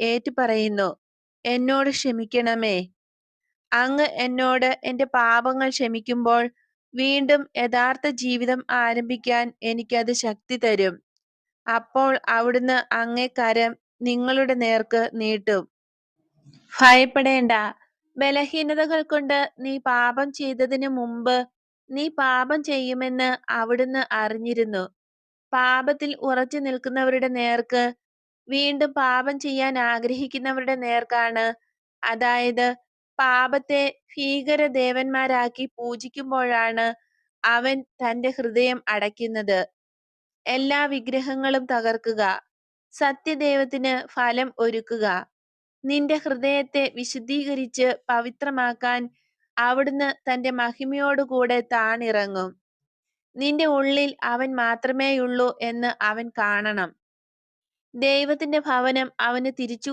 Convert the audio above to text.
ഏറ്റുപറയുന്നു എന്നോട് ക്ഷമിക്കണമേ. അങ്ങ് എന്നോട് എന്റെ പാപങ്ങൾ ക്ഷമിക്കുമ്പോൾ വീണ്ടും യഥാർത്ഥ ജീവിതം ആരംഭിക്കാൻ എനിക്കത് ശക്തി തരും. അപ്പോൾ അവിടുന്ന് അങ്ങേ കരം നിങ്ങളുടെ നേർക്ക് നീട്ടും. ഭയപ്പെടേണ്ട. ബലഹീനതകൾ കൊണ്ട് നീ പാപം ചെയ്തതിനു മുമ്പ് നീ പാപം ചെയ്യുമെന്ന് അവിടുന്ന് അറിഞ്ഞിരുന്നു. പാപത്തിൽ ഉറച്ചു നിൽക്കുന്നവരുടെ നേർക്ക് വീണ്ടും പാപം ചെയ്യാൻ ആഗ്രഹിക്കുന്നവരുടെ നേർക്കാണ്. അതായത് പാപത്തെ ഭീകര ദേവന്മാരാക്കി പൂജിക്കുമ്പോഴാണ് അവൻ തന്റെ ഹൃദയം അടയ്ക്കുന്നത്. എല്ലാ വിഗ്രഹങ്ങളും തകർക്കുക. സത്യദൈവത്തിന് ഫലം ഒരുക്കുക. നിന്റെ ഹൃദയത്തെ വിശുദ്ധീകരിച്ച് പവിത്രമാക്കാൻ അവിടുന്ന് തന്റെ മഹിമയോടുകൂടെ താണിറങ്ങും. നിന്റെ ഉള്ളിൽ അവൻ മാത്രമേയുള്ളൂ എന്ന് അവൻ കാണണം. ദൈവത്തിന്റെ ഭവനം അവന് തിരിച്ചു